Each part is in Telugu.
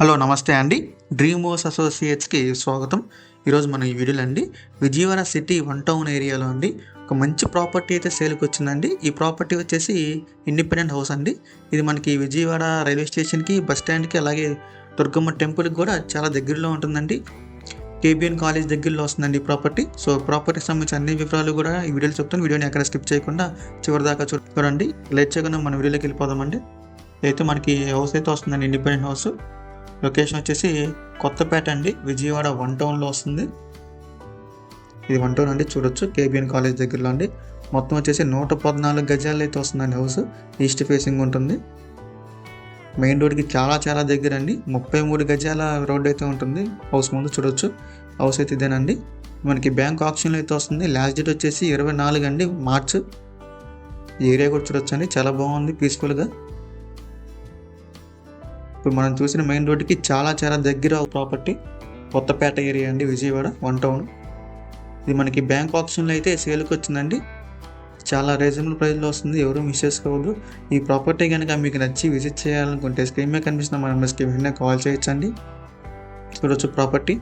హలో నమస్తే అండి. డ్రీమ్ హౌస్ అసోసియేట్స్కి స్వాగతం. ఈరోజు మనం ఈ వీడియోలో అండి విజయవాడ సిటీ వన్ టౌన్ ఏరియాలో అండి. ఒక మంచి ప్రాపర్టీ అయితే సేల్కి వచ్చిందండి. ఈ ప్రాపర్టీ వచ్చేసి ఇండిపెండెంట్ హౌస్ అండి. ఇది మనకి విజయవాడ రైల్వే స్టేషన్కి బస్ స్టాండ్కి అలాగే దుర్గమ్మ టెంపుల్కి కూడా చాలా దగ్గరలో ఉంటుందండి. కేబిఎన్ కాలేజ్ దగ్గరలో వస్తుందండి ప్రాపర్టీ. సో ప్రాపర్టీకి సంబంధించిన అన్ని వివరాలు కూడా ఈ వీడియోలో చెప్తాను. వీడియోని ఎక్కడ స్కిప్ చేయకుండా చివరి దాకా చూడండి. లేట్ చేయకుండా మన వీడియోలోకి వెళ్ళిపోదామండి. అయితే మనకి హౌస్ అయితే వస్తుందండి ఇండిపెండెంట్ హౌస్. లొకేషన్ వచ్చేసి కొత్తపేట అండి. విజయవాడ వన్ టౌన్లో వస్తుంది. ఇది వన్ టౌన్ అండి చూడొచ్చు. కేబిఎన్ కాలేజ్ దగ్గరలో అండి. మొత్తం వచ్చేసి నూట పద్నాలుగు గజాలు అయితే వస్తుందండి హౌస్. ఈస్ట్ ఫేసింగ్ ఉంటుంది. మెయిన్ రోడ్కి చాలా చాలా దగ్గర అండి. ముప్పై మూడు గజాల రోడ్ అయితే ఉంటుంది. హౌస్ ముందు చూడొచ్చు. హౌస్ అయితే ఇదేనండి. మనకి బ్యాంక్ ఆప్షన్లో అయితే వస్తుంది. లాస్ట్ డేట్ వచ్చేసి ఇరవై నాలుగు అండి మార్చ్. ఏరియా కూడా చూడొచ్చు అండి చాలా బాగుంది పీస్ఫుల్గా. ఇప్పుడు మనం చూసిన మెయిన్ రోడ్డుకి చాలా చాలా దగ్గర ప్రాపర్టీ కొత్తపేట ఏరియా అండి విజయవాడ వన్ టౌన్ ఇది మనకి బ్యాంక్ ఆప్షన్లో అయితే సేల్కి వచ్చిందండి. చాలా రీజనబుల్ ప్రైస్లో వస్తుంది. ఎవరు మిస్ చేసుకోవద్దు. ఈ ప్రాపర్టీ కనుక మీకు నచ్చి విజిట్ చేయాలనుకుంటే స్క్రీన్ మీద కనిపిస్తున్న మన నెంబర్స్కి వెంటనే కాల్ చేయొచ్చండి. చూడొచ్చు ప్రాపర్టీ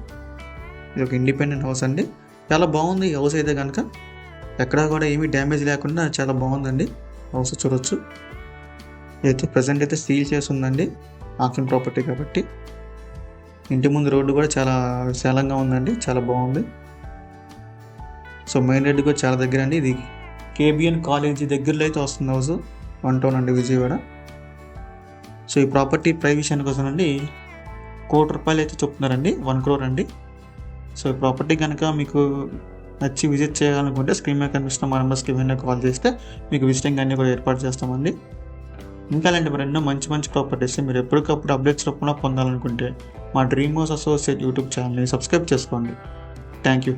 ఇది ఒక ఇండిపెండెంట్ హౌస్ అండి. చాలా బాగుంది ఈ హౌస్ అయితే కనుక ఎక్కడా కూడా ఏమీ డ్యామేజ్ లేకుండా చాలా బాగుందండి. హౌస్ చూడొచ్చు. అయితే ప్రజెంట్ అయితే సీల్ చేసి ఉందండి ఆక్షన్ ప్రాపర్టీ కాబట్టి. ఇంటి ముందు రోడ్డు కూడా చాలా విశాలంగా ఉందండి చాలా బాగుంది. సో మెయిన్ రోడ్డు కూడా చాలా దగ్గర అండి. ఇది కేబిఎన్ కాలేజీ దగ్గరలో అయితే వస్తుంది హౌస్ వన్ టౌన్ అండి విజయవాడ. సో ఈ ప్రాపర్టీ ప్రైస్ విషయానికి వస్తానండి అండి కోటి రూపాయలు అయితే చెప్తున్నారండి వన్ క్రోర్ అండి. సో ఈ ప్రాపర్టీ కనుక మీకు నచ్చి విజిట్ చేయాలనుకుంటే స్క్రీన్ మీద కనిపిస్తున్న మా నెంబర్స్కి ఏమైనా కాల్ చేస్తే మీకు విజిటింగ్ అన్నీ కూడా ఏర్పాటు చేస్తామండి. ఇంకా అలాంటి మరెన్నో మంచి మంచి ప్రాపర్టీస్ మీరు ఎప్పటికప్పుడు అప్డేట్స్ రూపంలో పొందాలనుకుంటే మా డ్రీమ్ హౌస్ అసోసియేట్ యూట్యూబ్ ఛానల్ని సబ్స్క్రైబ్ చేసుకోండి. Thank you